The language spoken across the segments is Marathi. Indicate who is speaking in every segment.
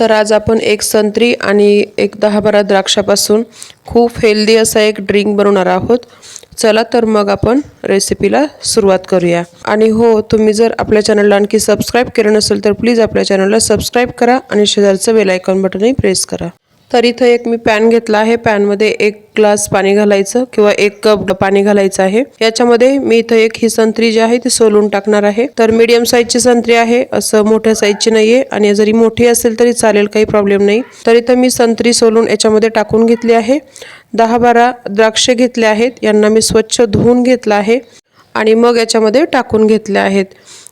Speaker 1: तर आज आपण एक संत्री आणि एक दहा बारा द्राक्षापासून खूप हेल्दी असा एक ड्रिंक बनवणार आहोत. चला तर मग आपण रेसिपीला सुरुवात करूया. आणि हो तुम्ही जर आपल्या चॅनलला आणखी सबस्क्राईब केलं नसेल तर प्लीज आपल्या चॅनलला सबस्क्राईब करा आणि शेजारचं बेल आयकॉन बटनही प्रेस करा. तर इथं एक मी पॅन घेतला आहे. पॅनमध्ये एक ग्लास पाणी घालायचं किंवा एक कप पाणी घालायचं आहे. याच्यामध्ये मी इथं एक ही संत्री जी आहे ती सोलून टाकणार आहे. तर मीडियम साईजची संत्री आहे. असं मोठ्या साईजची नाहीये आणि जरी मोठी असेल तरी चालेल काही प्रॉब्लेम नाही. तर इथं मी संत्री सोलून याच्यामध्ये टाकून घेतली आहे. दहा बारा द्राक्षे घेतले आहेत. यांना मी स्वच्छ धुवून घेतलं आहे आणि मग याच्यामध्ये टाकून घेतले आहेत.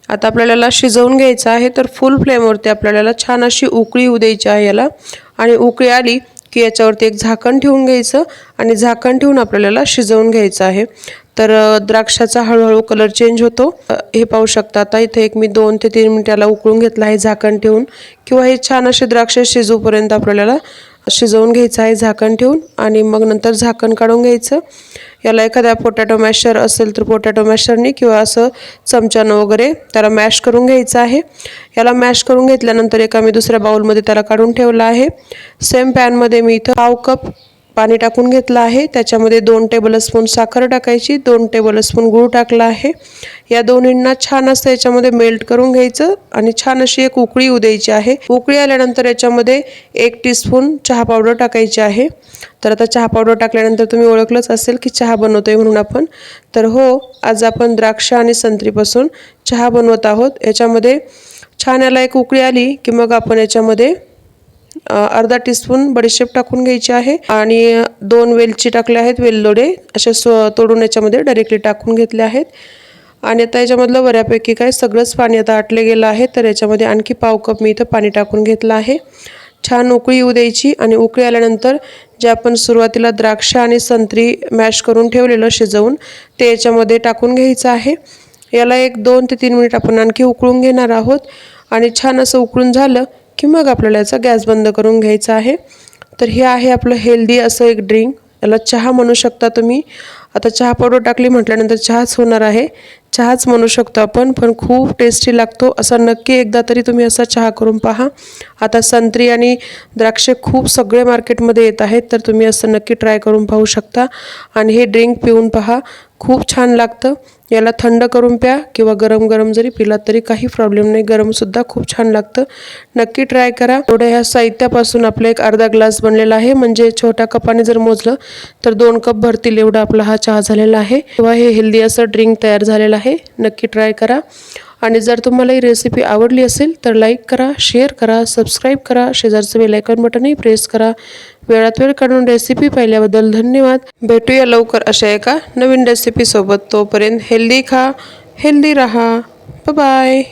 Speaker 1: आता आपल्याला शिजवून घ्यायचं आहे तर फुल फ्लेमवरती आपल्याला छान अशी उकळी येऊ द्यायची आहे याला. आणि उकळी आली की याच्यावरती एक झाकण ठेवून घ्यायचं आणि झाकण ठेवून आपल्याला शिजवून घ्यायचं आहे. तर द्राक्षाचा हळूहळू कलर चेंज होतो. हे पाहू शकता आता इथे एक मी दोन ते तीन मिनिटाला उकळून घेतलं आहे झाकण ठेवून. किंवा हे छान असे द्राक्ष शिजूपर्यंत आपल्याला शिजवून घ्यायचं आहे झाकण ठेवून आणि मग नंतर झाकण काढून घ्यायचं. याला एखाद्या पोटॅटो मॅशर असेल तर पोटॅटो मॅशरनी किंवा असं चमच्यानं वगैरे त्याला मॅश करून घ्यायचं आहे. याला मॅश करून घेतल्यानंतर एका मी दुसऱ्या बाउलमध्ये त्याला काढून ठेवलं आहे. सेम पॅनमध्ये मी इथं पाव कप पाणी टाकून घेतलं आहे. त्याच्यामध्ये दोन टेबलस्पून साखर टाकायची दोन टेबलस्पून गूळ टाकला आहे. या दोन्हींना छान असं याच्यामध्ये मेल्ट करून घ्यायचं आणि छान अशी एक उकळी येऊ द्यायची आहे. उकळी आल्यानंतर याच्यामध्ये एक टीस्पून चहा पावडर टाकायची आहे. तर आता चहा पावडर टाकल्यानंतर तुम्ही ओळखलंच असेल की चहा बनवतोय म्हणून आपण. तर हो आज आपण द्राक्ष आणि संत्रीपासून चहा बनवत आहोत. याच्यामध्ये छान याला एक उकळी आली की मग आपण याच्यामध्ये अर्धा टीस्पून बडीशेप टाकून घ्यायची आहे. आणि दोन वेलची टाकले आहेत वेलदोडे. असे स्व तोडून याच्यामध्ये डायरेक्टली टाकून घेतले आहेत. आणि आता याच्यामधलं बऱ्यापैकी काय सगळंच पाणी आता आटले गेलं आहे. तर याच्यामध्ये आणखी पाव कप मी इथं पाणी टाकून घेतलं आहे. छान उकळी येऊ द्यायची आणि उकळी आल्यानंतर जे आपण सुरुवातीला द्राक्ष आणि संत्री मॅश करून ठेवलेलं शिजवून ते याच्यामध्ये टाकून घ्यायचं आहे. याला एक दोन ते तीन मिनिट आपण आणखी उकळून घेणार आहोत. आणि छान असं उकळून झालं की मग आपल्याला याचा गॅस बंद करून घ्यायचा आहे. तर हे आहे आपलं हेल्दी असं एक ड्रिंक. याला चहा म्हणू शकता तुम्ही. आता चहा पावडर टाकली म्हटल्यानंतर चहाच होणार आहे. चहाच म्हणू शकतो आपण पण खूप टेस्टी लागतो. असा नक्की एकदा तरी तुम्ही असा चहा करून पहा. आता संत्री आणि द्राक्षे खूप सगळे मार्केटमध्ये येत आहेत तर तुम्ही असं नक्की ट्राय करून पाहू शकता. आणि हे ड्रिंक पिऊन पहा. खूप छान लागतं. याला थंड करून प्या किंवा गरम गरम जरी पिलात तरी काही प्रॉब्लेम नाही. गरमसुद्धा खूप छान लागतं. नक्की ट्राय करा. थोड्या ह्या साहित्यापासून आपलं एक अर्धा ग्लास बनलेला आहे. म्हणजे छोट्या कपाने जर मोजलं तर दोन कप भरतील एवढा आपला हा चहा झालेला आहे. किंवा हे हेल्दी असं ड्रिंक तयार झालेलं आहे. नक्की ट्राय करा. आणि जर तुम्हाला ही रेसिपी आवडली असेल तर लाईक करा शेअर करा सबस्क्राईब करा. शेजारचं बेल बटनही प्रेस करा. वेळात वेळ काढून रेसिपी पाहिल्याबद्दल धन्यवाद. भेटूया लवकर अशा एका नवीन रेसिपीसोबत तोपर्यंत हेल्दी खा हेल्दी राहा. बाय